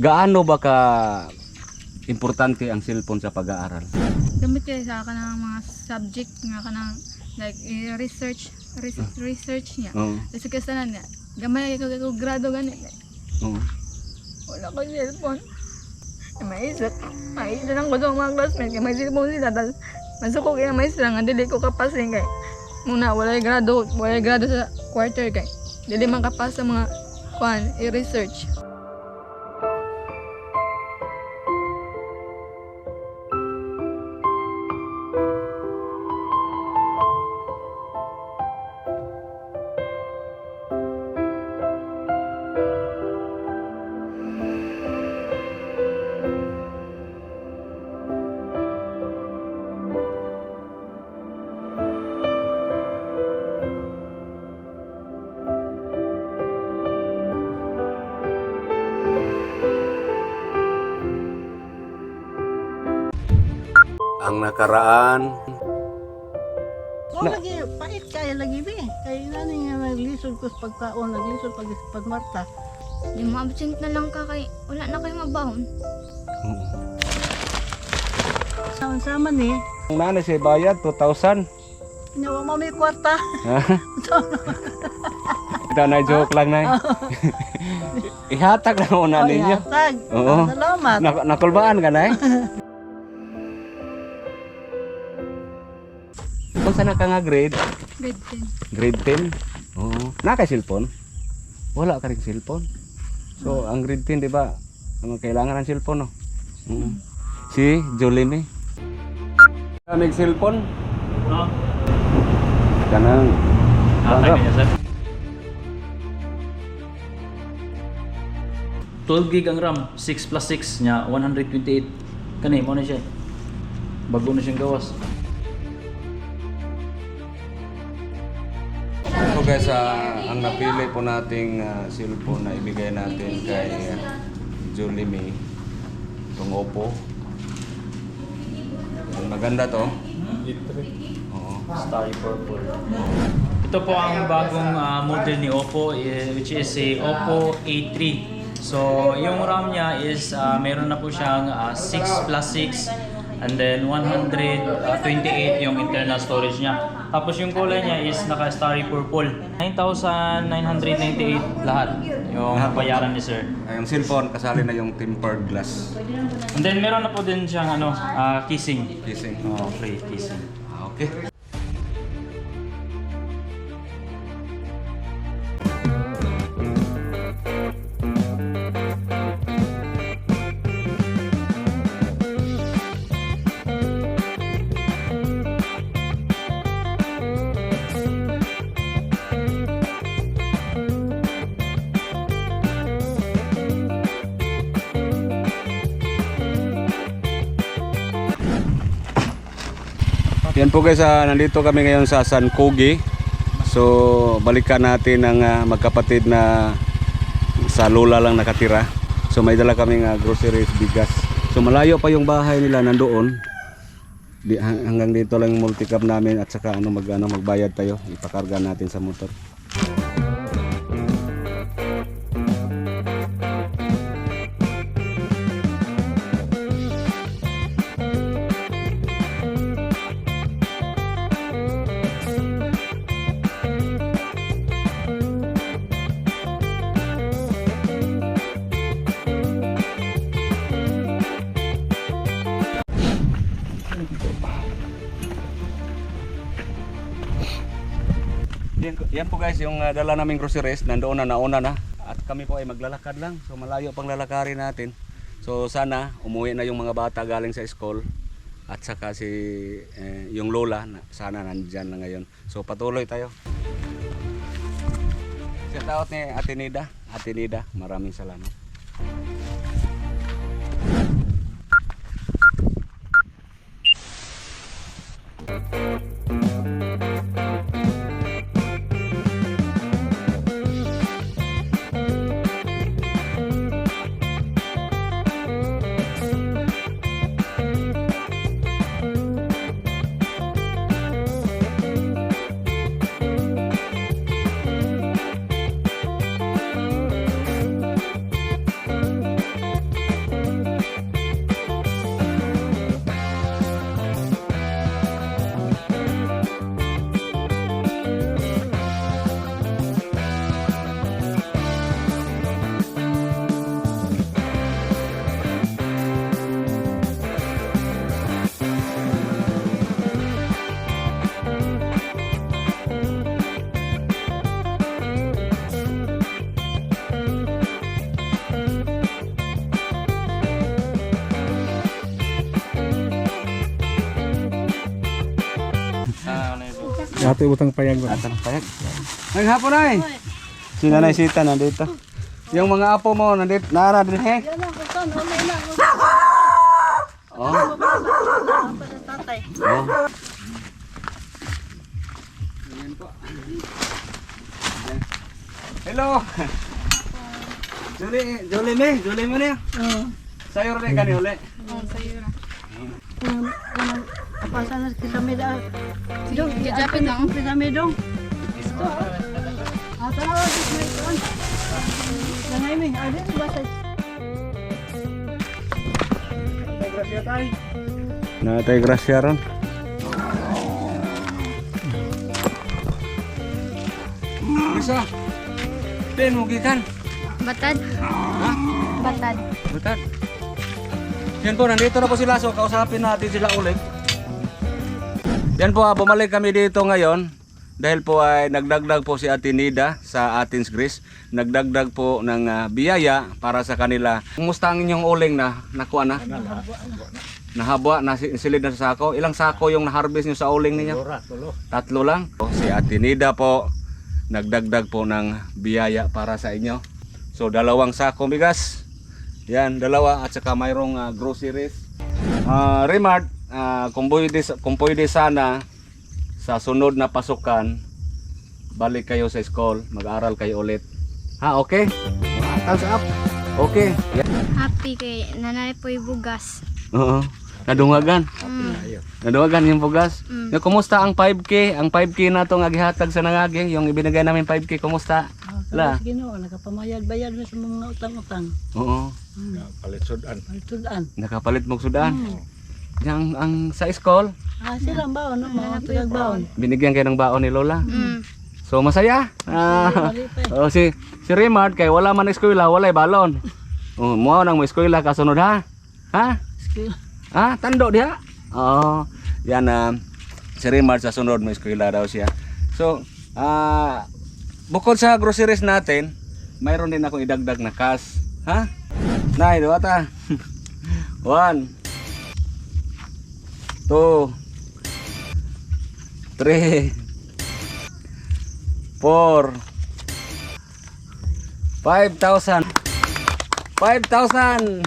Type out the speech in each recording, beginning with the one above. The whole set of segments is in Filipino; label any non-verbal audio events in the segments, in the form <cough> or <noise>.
Gaano ba ka importante ang cellphone sa pag-aaral? Gamit kayo sa kanang mga subject nga kanang like i-research research, research niya. Oo. Kasi kasanan niya, gamay ko ko grado gani. Oo. Wala ko cellphone. Eh, may isa lang ko sa mga classmates, may cellphone sila, tapos masuko kaya may isa nga, dili ko kapasing kay. Muna, wala grado, wala grado sa quarter kay. Dili man kapas sa mga kwan, i-research. Nakaraan, Mo lagi pait kaya lagi bi. Kay nani nga naglisod ko sa pagkaon, naglisod pag pagmarta. Mo absent na lang ka kay, wala na kayo mabahon. Sama-sama ni. ang nanay siya bayad 2,000. Nawa mo may kwarta. <laughs> Ito na joke lang <laughs> na. Ihatag lang una ninyo. Tag. Oo. Salamat. Nak nakulbaan ka na eh. <laughs> Saan ka nga grade? Grade 10. Grade 10? Oo. Naka cellphone? Wala ka rin cellphone. So, ang grade 10, di ba? Ang kailangan ng cellphone, no? Oo. Si Jolene. May cellphone? Oo. Kanang. Okay niya, sir. 12 gig ang RAM, 6 plus 6 niya, 128. Kani, mo na siya. Bago na siyang gawas. Guys, ah, ang napili po nating ah, cellphone na ibigay natin kay uh, Julie May. Itong Oppo. Maganda to. Oo. Starry Purple. Ito po ang bagong ah, model ni Oppo, eh, which is a Oppo A3. So, yung RAM niya is, ah, meron na po siyang ah, 6 plus 6 and then 128 yung internal storage niya. Tapos yung kulay niya is naka-starry purple. 9,998 lahat yung Lahat bayaran ni sir. Ay, yung cellphone, kasali na yung tempered glass And then meron na po din siyang ano, ah, kissing. casing. Oh, free kissing. Ah, okay. Yan po guys, ah, nandito kami ngayon sa San Kogi. So, balikan natin ang ah, magkapatid na sa Lola lang nakatira. So, may dala kaming ah, groceries, bigas. So, malayo pa yung bahay nila nandoon. Di, hang- hanggang dito lang yung multicab namin at saka ano, mag, ano, magbayad tayo. Ipakarga natin sa motor. yan, yan po guys, yung uh, dala naming groceries, nandoon na, nauna na. At kami po ay maglalakad lang. So malayo pang lalakarin natin. So sana umuwi na yung mga bata galing sa school. At saka si eh, yung lola, sana nandyan na ngayon. So patuloy tayo. Shout out ni Ate Nida. Ate Nida, maraming salamat. Ato utang payag ba? Atang payag. Ay, hapon ay. Si Nanay Sita nandito. Yung mga apo mo nandito, nara din he. Ang. Oh. Wala sa tatay. Oh. Hello. Julie, Julie me, Julie mo niya. Oo. Sayo rin kani uli. Oh, sa'yo ra. Kung kung kapasa na kita may daan. Dong, Jajapin lang. Kita may dong. Ito. Ah, tara, may kuan. Langay mi, ada di basa. Natay grasya ron. Bisa. Pin mo gikan. Batad. Ha? Batad. Butat. Yan po, nandito na po sila. So, kausapin natin sila ulit. Yan po, ah, bumalik kami dito ngayon. Dahil po ay nagdagdag po si Ate Nida sa Athens, Greece. Nagdagdag po ng ah, biyaya para sa kanila. Kumusta ang inyong uling na nakuha na? Nahabwa, nasi- silid na sa sako. Ilang sako yung na-harvest nyo sa uling ninyo? Tatlo lang. Si Ate Nida po, nagdagdag po ng biyaya para sa inyo. So, dalawang sako bigas. Yan, dalawa at saka mayroong ah, groceries. Ah, Remart, ah, kung pwede, kung pwede sana sa sunod na pasukan, balik kayo sa school, mag-aral kayo ulit. Ha, okay? Thumbs up. Okay. Yan. Happy kay nanay po bugas. Oo. Nadungagan. Mm. Nadungagan yung bugas. Mm. Yung kumusta ang 5K? Ang 5K na itong agihatag sa nangagi, yung ibinigay namin 5K, kumusta? La. Wala. Ginoo, nakapamayad-bayad mo sa mga utang-utang. Oo. Palit sudan. Palitudaan. Nakapalit mo sudan. Hmm. Yang ang sa school, Ah, sila ang baon, no? Mga tulag baon. binigyan kayo ng baon ni Lola. Mm. So masaya. Ah, eh. oh, si si Remart kay wala man eskwela, wala balon. Oh, mo nang mo eskwela kasunod ha. Ha? Skill. Ha? Tando diha. Oo. yan na si Remart sa sunod mo eskwela daw siya. So, ah bukod sa groceries natin, mayroon din akong idagdag na cash. Ha? Nay, diwa ta. <laughs> One. Two. Three. Four. Five thousand. Five thousand.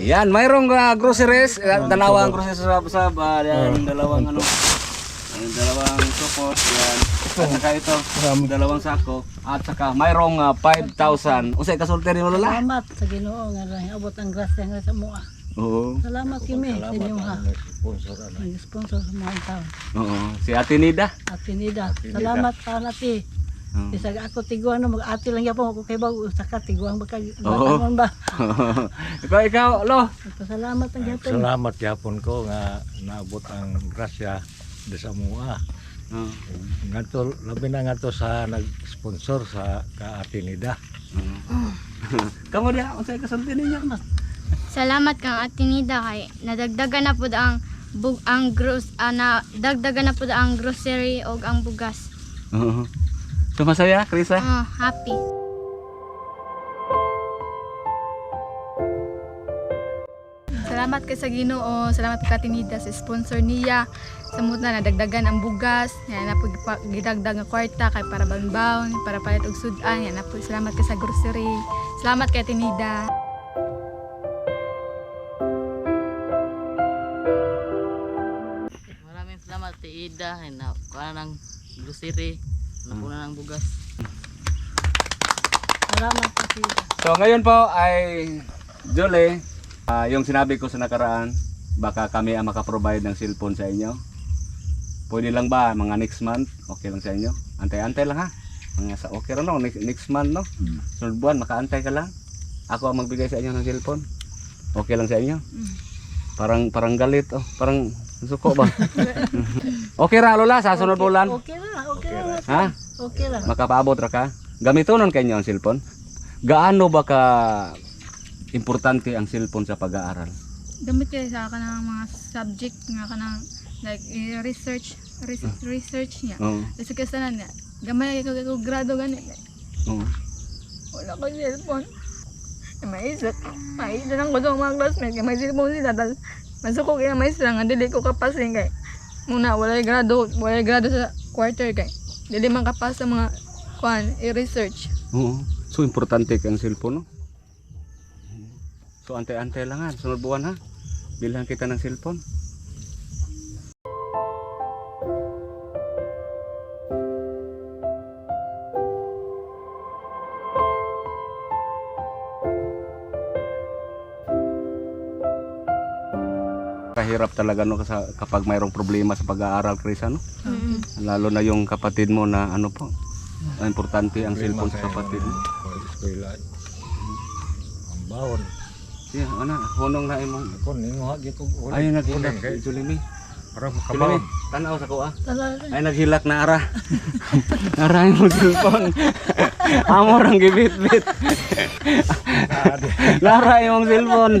Yan, mayroong uh, groceries, uh, dalawang groceries sa sa uh, yan, dalawang ano, dalawang support, yan. At saka ito, dalawang sako, at saka mayroong uh, 5,000. Usay kasulti rin mo lola? Salamat sa ginoo nga rin. Abot ang grasya nga sa mua. Oo. Salamat kami sa inyo ha. Nag-sponsor sa mga tao. Oo. Si Ate Nida. At pinida. Salamat pa nati. Oo. Bisag ako tiguan no mag-ati lang yapon ako kay ba saka tiguan ba kag batangon ba. ikaw, ikaw, lo. Salamat ang gyapon. Salamat yapon ko nga naabot ang grasya sa mua. Oo. Ngadto labi na ngadto sa nag-sponsor sa Kaatinida. <laughs> Kamu dia, usay kasulti ninyo. Salamat kang atinida kay nadagdagan na pud ang bug ang gros ah, na dagdagan na pud ang grocery og ang bugas. Oo. So masaya, Krisa? Oh, happy. Salamat kay sa Ginoo, salamat kay Tinida sa sponsor niya. Sa muta na dagdagan ang bugas, yan na po gidagdag nga kwarta kay para baon para palit og sudan, yan na po salamat kay sa grocery. Salamat kay Tinida. Maraming salamat ti Ida na kuha ng grocery, napuna ng bugas. Salamat pa sila. So ngayon po ay Jole, ah, yung sinabi ko sa nakaraan, baka kami ang makaprovide ng cellphone sa inyo. Pwede lang ba mga next month? Okay lang sa inyo? Antay-antay lang ha. Mga sa okay rin no, next, next month no. Sunod buwan makaantay ka lang. Ako ang magbigay sa inyo ng cellphone. Okay lang sa inyo? Parang parang galit oh, parang suko ba? <laughs> okay ra lola sa sunod bulan. Okay ra, okay ra. Ha? Okay ra. makapaabot ra ka gamitonon kanyo ang cellphone gaano ba ka importante ang cellphone sa pag-aaral Gamit kay sa kanang mga subject nga kanang like eh, research research, research niya. oo Kasi kasi na niya, gamay ko ko grado gani. oo Wala ko cellphone. May isa, may isa lang ko sa mga classmates, kaya may cellphone sila, tapos masuko kaya may isa nga, dili ko kapasing kay, muna walay grado, walay grado sa quarter kay dili man kapas sa mga kuan i-research. Oo. So importante kang cellphone no. So antay-antay lang ha. Sunod buwan ha. Bilhan kita ng cellphone. Kahirap talaga no kapag mayroong problema sa pag-aaral, Chris, ano? Lalo na yung kapatid mo na ano po. Importante ang cellphone sa kapatid mo. Eskwela. Ang baon. Yeah, ana, hunong na imong. Ako, ninguha ko. Ay naghilag kay kay Julimi. Para Julimi, makabaon. tanaw sa. Talaga. Ay naghilak na ara. <laughs> ara yung cellphone. <laughs> Amor ang gibit-bit. <laughs> Lara yung cellphone.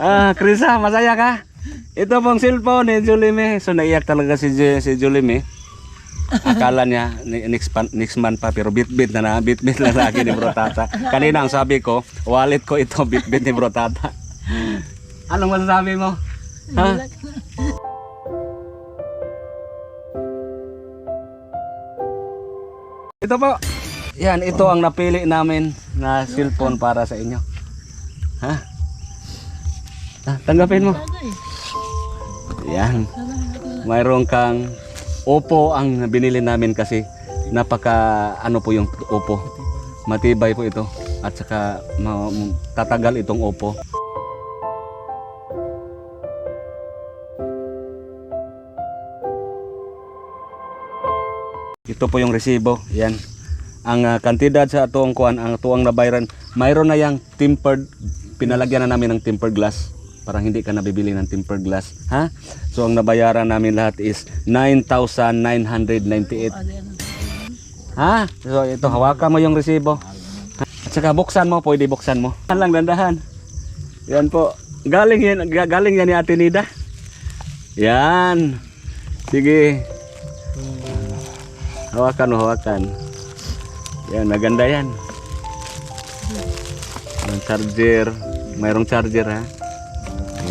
Ah, Krisa, masaya ka? Ito pong cellphone ni Julimi. So naiyak talaga si si Julimi. Akala niya ni- next, pan, next month pa pero bit-bit na na, bit-bit na lagi ni Bro Tata. Kanina ang sabi ko, wallet ko ito, bit-bit ni Bro Tata. Anong masasabi mo? Ha? Ito po. Yan, ito ang napili namin na cellphone para sa inyo. Ha? Ah, tanggapin mo. Yan. Mayroon kang Oppo ang binili namin kasi napaka ano po yung Oppo. Matibay po ito at saka tatagal itong Oppo. Ito po yung resibo. Yan. Ang ah, kantidad sa atuang kuan, ang atuang nabayaran, mayroon na yang tempered, pinalagyan na namin ng tempered glass. Parang hindi ka nabibili ng tempered glass. Ha? So ang nabayaran namin lahat is 9,998. Ha? So ito, hawakan mo yung resibo. At saka buksan mo, pwede buksan mo. Yan lang, dandahan. Yan po. Galing yan, ga- galing yan ni Ate. Yan. Sige. Hawakan mo, hawakan. Yan, maganda yan. Ang charger. Mayroong charger ha.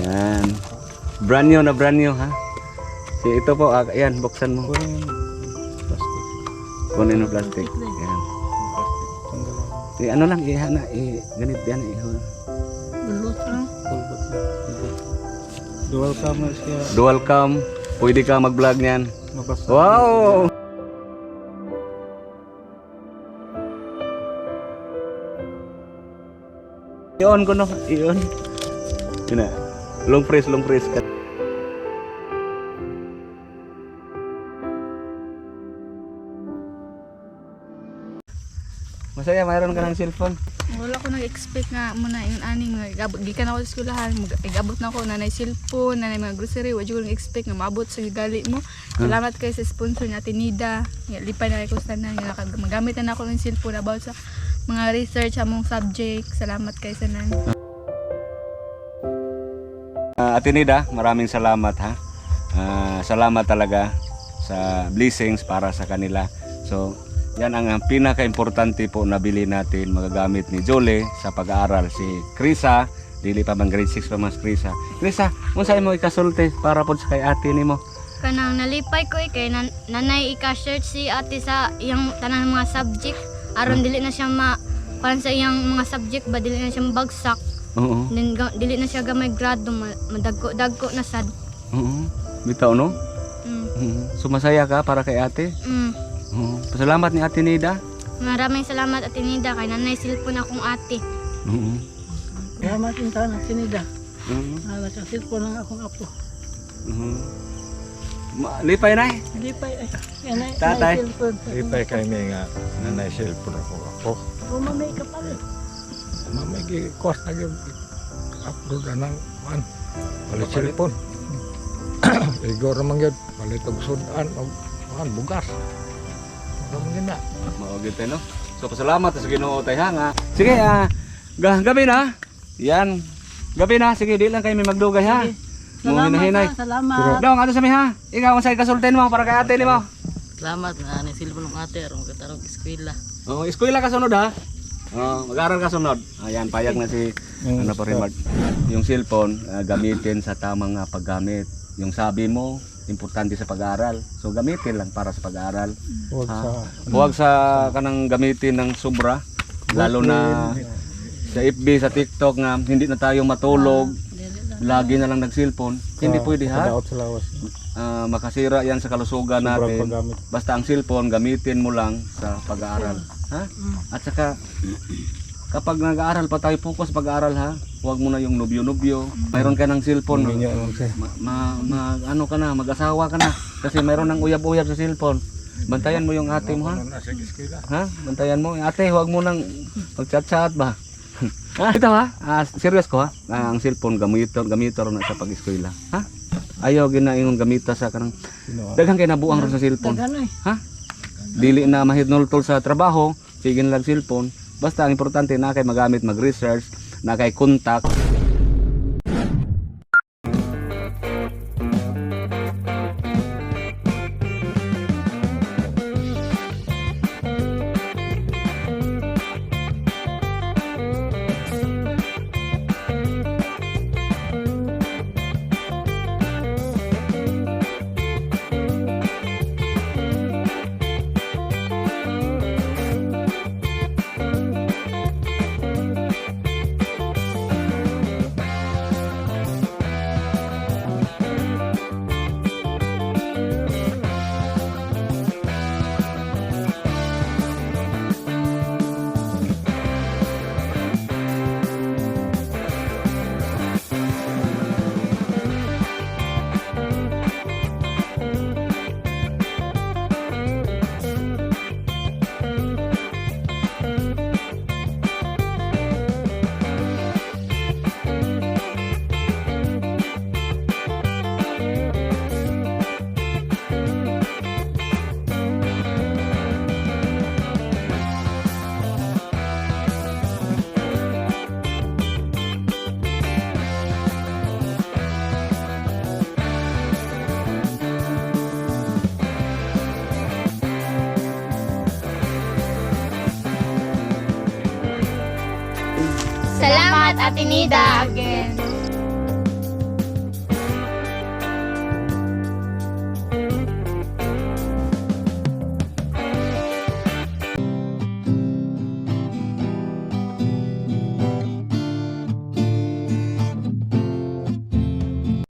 Yan. Brand new na brand new ha. Si ito po, ah, yan, buksan mo. Kunin mo plastic. Yan. Eh, ano lang, ihana, eh, ganit yan, eh. Bulot lang. Dual camera siya. Dual cam, pwede ka mag-vlog niyan. Mabasa. Wow! I-on ko no, i-on. Yun na. Long press, long press ka. Masaya, mayroon ka ng cellphone. Wala ko nag-expect nga muna yung aning gabot gikan ako sa eskwelahan, igabot na ako nanay cellphone, nanay mga grocery, wa jud ko nag-expect nga maabot sa gali mo. Salamat kay sa sponsor ni Ate Nida. Lipay na kay ko sa tanan nga magamit na ako ng cellphone about sa mga research among subject. Salamat kay sa nan. Uh, Ate Nida, maraming salamat ha. Ah, salamat talaga sa blessings para sa kanila. So, yan ang ang pinaka-importante po na bili natin magagamit ni Jole sa pag-aaral. Si Krisa, dili pa man grade 6 pa mas Krisa. Krisa, unsa mo ikasulti para po sa kay ate nimo? Kanang nalipay ko eh, kay nan nanay ika-search si ate sa iyang tanang mga subject. Aron dili na siya ma kuan sa iyang mga subject ba dili na siya mabagsak. Oo. Then ga- dili na siya gamay grado ma- madagko-dagko na sad. Oo. Bitaw no? Mm. Oo. So masaya ka para kay ate? Mm. Oo. Pasalamat ni Ate Nida. Maraming salamat at Nida kay nanay cellphone akong ate. Oo. Salamat yung tanak sinida. Oo. Ah, nakasilpo lang akong apo. Oo. Ma- Lipay na eh. Eh. Yan ay, Tatay. naisilpon. Ipay kay may nga nanay cellphone ako ako. Bumamay ka pa rin. Mamay gi kwas na gyud upload na ng man. Palit cellphone. <coughs> Igor naman gyud palit og sudan og man bugas. Ano man gyud na. Maugit tayo, no? So, pasalamat sa Ginoo tayo ha nga. Sige, ah, ga- gabi na. Yan. Gabi na. Sige, di lang kayo may magdugay ha. Mo Salamat hinahinay. ha, salamat. Dong, ano sa mi ha? Ikaw ang sa kasultin mo para kay ate nimo. Salamat nga ni silbo ng ate aron katarong eskwela. Oh, eskwela ka sunod ha. Oh, mag-aral ka sunod. Ayan, payag na si ano pa rin mag yung cellphone ah, gamitin sa tamang ah, paggamit. Yung sabi mo, importante sa pag-aaral. So gamitin lang para sa pag-aaral. Huwag Ha? sa Huwag sa kanang gamitin ng sobra lalo na sa FB sa TikTok nga hindi na tayo matulog. Lagi na lang nag-cellphone. Hindi pwede ha. Sa lawas. Ah, makasira yan sa kalusugan Sobrang natin. paggamit. Basta ang cellphone gamitin mo lang sa pag-aaral. Ha? At saka kapag nag-aaral pa tayo focus pag-aaral ha. Huwag mo na yung nubyo-nubyo. Mayroon ka ng cellphone. Siya. ma, ma, ma- ano ka na, mag-asawa ka na. Kasi mayroon ng uyab-uyab sa cellphone. Bantayan mo yung ate mo ha. Ha? Bantayan mo. Ate, huwag mo nang mag-chat-chat ba? Ha? Ito ha? Ah, serious ko ha? Ah, ang cellphone gamiton, gamiton na sa pag-eskwela. Ha? Ayaw ginaingon gamita sa kanang daghang kay nabuang ron sa cellphone. Eh. Ha? Dili na mahitnultol sa trabaho, sige na lang cellphone. Basta ang importante na kay magamit mag-research, na kay contact. Salamat, Ate Nida. Again.